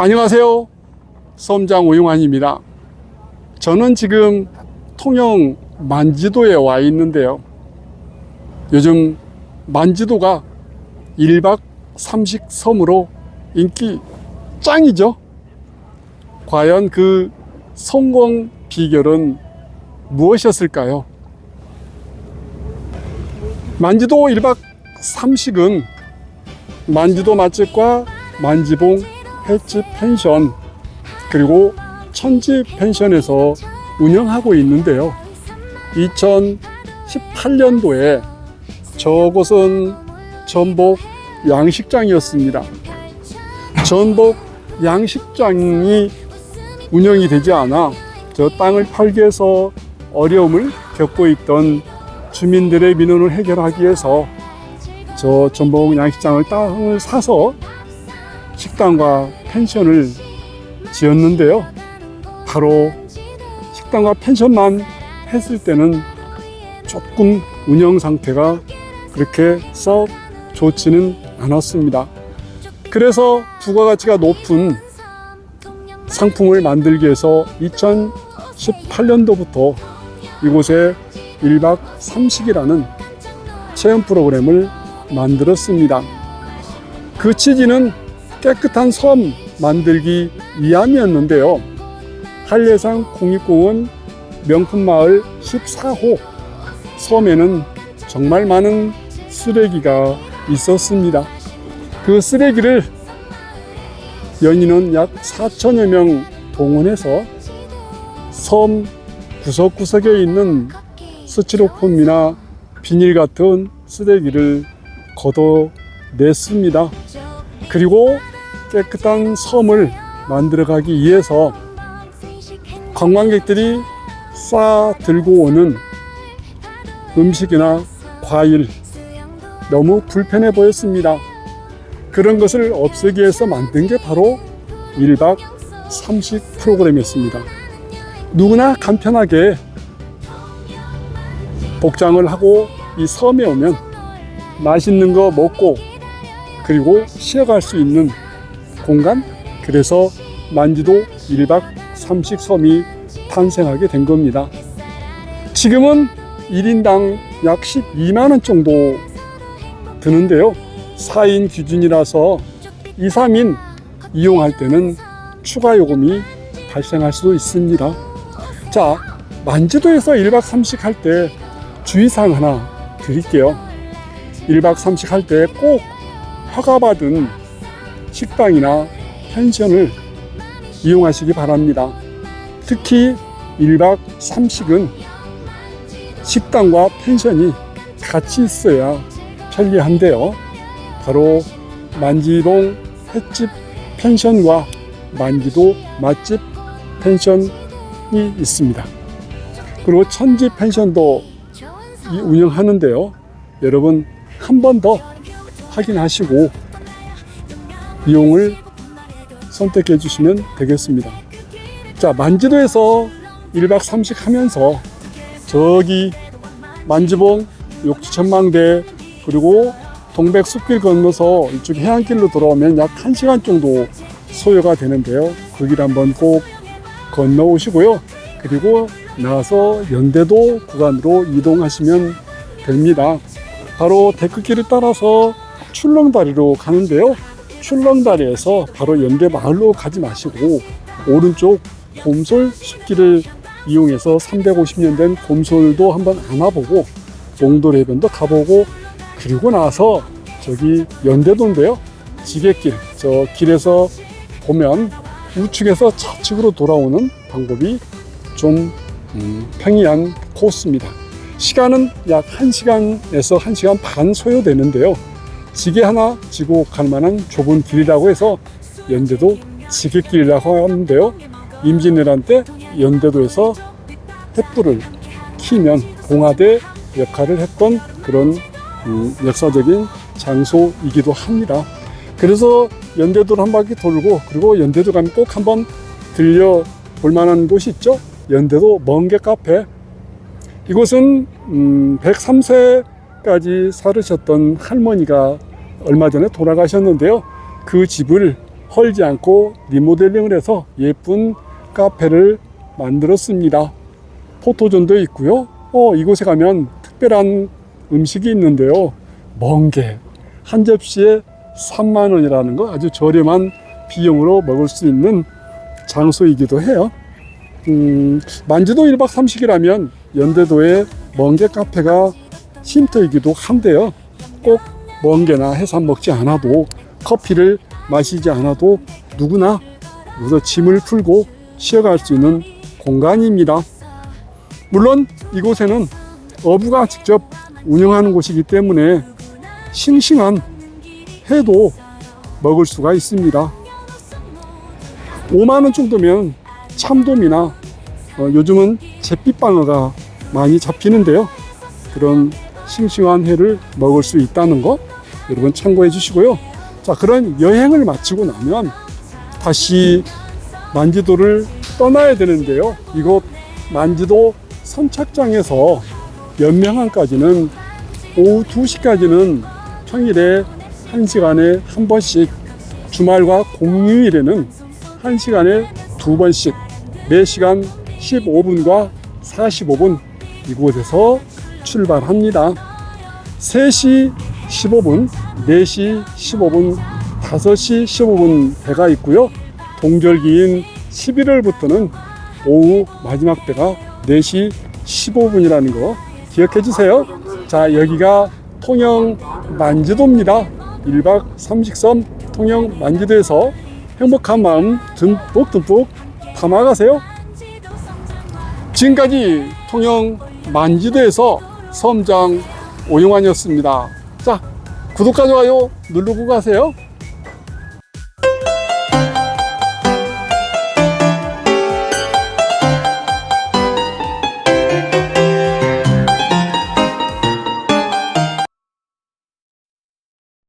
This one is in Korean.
안녕하세요. 섬장 오용환입니다. 저는 지금 통영 만지도에 와 있는데요. 요즘 만지도가 1박 3식 섬으로 인기 짱이죠. 과연 그 성공 비결은 무엇이었을까요? 만지도 1박 3식은 만지도 맛집과 만지봉 횟집 펜션 그리고 천지 펜션에서 운영하고 있는데요. 2018년도에 저곳은 전복 양식장이었습니다. 전복 양식장이 운영이 되지 않아 저 땅을 팔기 위해서 어려움을 겪고 있던 주민들의 민원을 해결하기 위해서 저 전복 양식장을 땅을 사서 식당과 펜션을 지었는데요. 바로 식당과 펜션만 했을 때는 조금 운영 상태가 그렇게 썩 좋지는 않았습니다. 그래서 부가가치가 높은 상품을 만들기 위해서 2018년도부터 이곳에 1박 3식이라는 체험 프로그램을 만들었습니다. 그 취지는 깨끗한 섬 만들기 위함이었는데요. 한례산 국립공원 명품마을 14호 섬에는 정말 많은 쓰레기가 있었습니다. 그 쓰레기를 연인원 약 4천여 명 동원해서 섬 구석구석에 있는 스티로폼이나 비닐 같은 쓰레기를 걷어냈습니다. 그리고 깨끗한 섬을 만들어가기 위해서 관광객들이 싸 들고 오는 음식이나 과일 너무 불편해 보였습니다. 그런 것을 없애기 위해서 만든 게 바로 1박 3식 프로그램이었습니다. 누구나 간편하게 복장을 하고 이 섬에 오면 맛있는 거 먹고 그리고 쉬어갈 수 있는 공간 그래서 만지도 1박 3식 섬이 탄생하게 된 겁니다. 지금은 1인당 약 12만 원 정도 드는데요. 4인 기준이라서 2, 3인 이용할 때는 추가 요금이 발생할 수도 있습니다. 자, 만지도에서 1박 3식 할 때 주의사항 하나 드릴게요. 1박 3식 할 때 꼭 허가받은 식당이나 펜션을 이용하시기 바랍니다. 특히 1박 3식은 식당과 펜션이 같이 있어야 편리한데요. 바로 만지동 횟집 펜션과 만지도 맛집 펜션이 있습니다. 그리고 천지 펜션도 이 운영하는데요. 여러분 한 번 더 확인하시고 이용을 선택해 주시면 되겠습니다. 자, 만지도에서 1박 3식 하면서 저기 만지봉 욕지천망대 그리고 동백 숲길 건너서 이쪽 해안길로 돌아오면 약 1시간 정도 소요가 되는데요. 그 길 한번 꼭 건너오시고요. 그리고 나서 연대도 구간으로 이동하시면 됩니다. 바로 데크길을 따라서 출렁다리로 가는데요. 출렁다리에서 바로 연대 마을로 가지 마시고 오른쪽 곰솔 숲길을 이용해서 350년 된 곰솔도 한번 안아보고 몽돌해변도 가보고 그리고 나서 저기 연대도인데요. 지게길 저 길에서 보면 우측에서 좌측으로 돌아오는 방법이 좀 음, 평이한 코스입니다. 시간은 약 1시간에서 1시간 반 소요되는데요. 지게 하나 지고 갈 만한 좁은 길이라고 해서 연대도 지게길이라고 하는데요. 임진왜란 때 연대도에서 횃불을 키면 봉화대 역할을 했던 그런 음, 역사적인 장소이기도 합니다. 그래서 연대도를 한 바퀴 돌고 그리고 연대도 가면 꼭 한번 들려 볼 만한 곳이 있죠. 연대도 멍게 카페. 이곳은 음, 103세까지 살으셨던 할머니가 얼마 전에 돌아가셨는데요. 그 집을 헐지 않고 리모델링을 해서 예쁜 카페를 만들었습니다. 포토존도 있고요. 어, 이곳에 가면 특별한 음식이 있는데요. 멍게. 한 접시에 3만 원이라는 거 아주 저렴한 비용으로 먹을 수 있는 장소이기도 해요. 음, 만주도 1박 3식이라면 연대도에 멍게 카페가 쉼터이기도 한데요. 꼭 멍게나 해산 먹지 않아도 커피를 마시지 않아도 누구나 여기서 짐을 풀고 쉬어갈 수 있는 공간입니다. 물론 이곳에는 어부가 직접 운영하는 곳이기 때문에 싱싱한 회도 먹을 수가 있습니다. 5만 원 정도면 참돔이나 어, 요즘은 잿빛방어가 많이 잡히는데요. 그런 싱싱한 회를 먹을 수 있다는 거 여러분 참고해 주시고요. 자, 그런 여행을 마치고 나면 다시 만지도를 떠나야 되는데요. 이곳 만지도 선착장에서 연명항까지는 오후 2시까지는 평일에 1시간에 한 번씩 주말과 공휴일에는 1시간에 두 번씩 4시간 15분과 45분 이곳에서 출발합니다. 3시 15분, 4시 15분, 5시 15분 배가 있고요. 동절기인 11월부터는 오후 마지막 배가 4시 15분이라는 거 기억해 주세요. 자, 여기가 통영 만지도입니다. 1박 3식섬 통영 만지도에서 행복한 마음 듬뿍 듬뿍 담아가세요. 지금까지 통영 만지도에서 섬장 오용환이었습니다. 자, 구독과 좋아요 누르고 가세요.